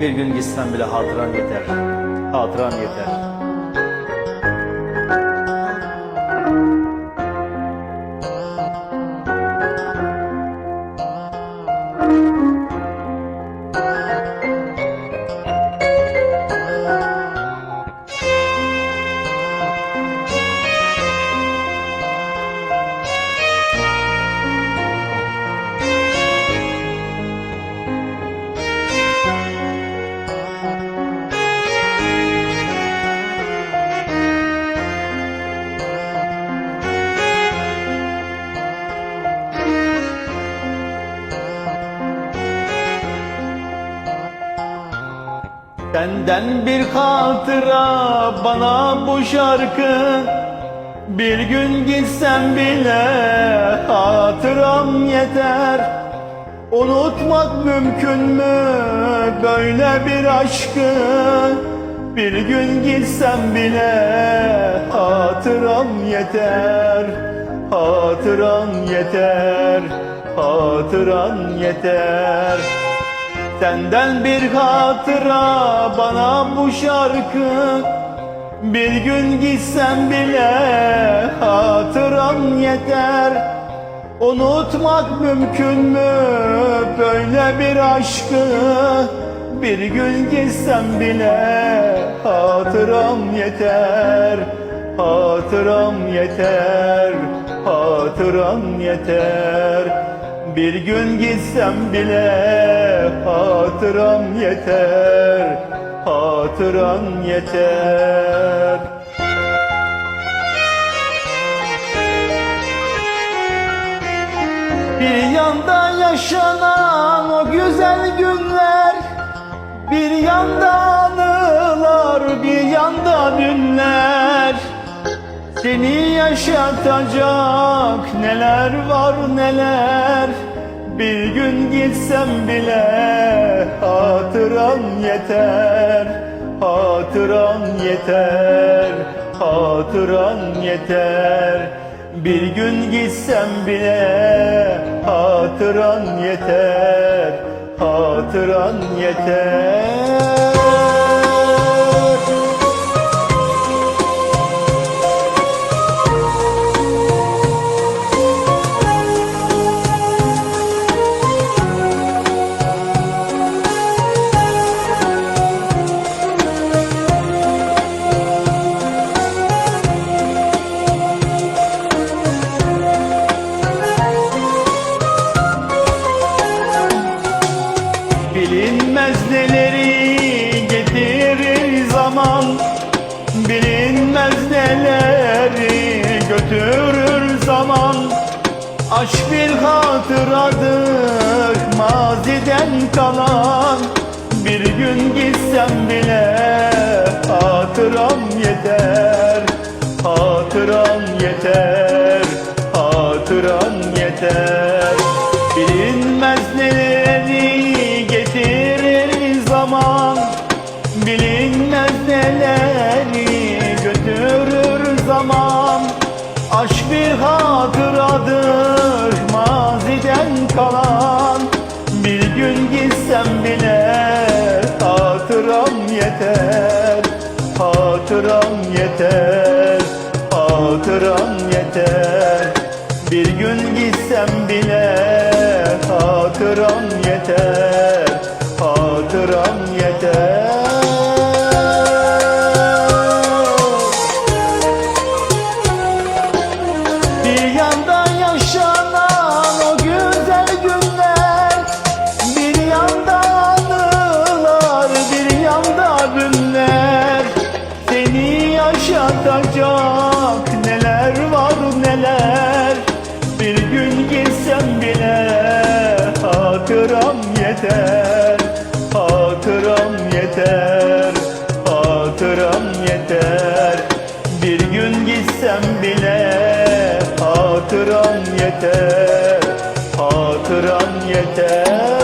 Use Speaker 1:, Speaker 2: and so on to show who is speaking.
Speaker 1: Bir gün gitsen bile hatıran yeter. Hatıran yeter. Senden bir hatıra bana bu şarkı. Bir gün gitsem bile hatıram yeter. Unutmak mümkün mü böyle bir aşkı? Bir gün gitsem bile hatıram yeter. Hatıran yeter, hatıran yeter Senden bir hatıra bana bu şarkı. Bir gün gitsem bile hatıram yeter. Unutmak mümkün mü böyle bir aşkı? Bir gün gitsem bile hatıram yeter. Hatıram yeter, hatıram yeter. Bir gün gitsem bile hatıram yeter, hatıran yeter. Bir yanda yaşanan o güzel günler, bir yanda anılar, bir yanda dünler. Seni yaşatacak neler var neler Bir gün gitsem bile hatıran yeter Hatıran yeter, hatıran yeter. Bir gün gitsem bile hatıran yeter Hatıran yeter Aşk bir hatıradır maziden kalan. Bir gün gitsem bile hatıram yeter Hatıram yeter, hatıram yeter. Bilinmez neleri getirir zaman Bilinmez neleri götürür zaman Aşk bir hatıradır maziden kalan. Bir gün gitsem bile hatıram yeter Hatıram yeter, hatıram yeter. Bir gün gitsem bile hatıram yeter hatıram yeter. Bir gün gitsem bile hatıram yeter. Hatıram yeter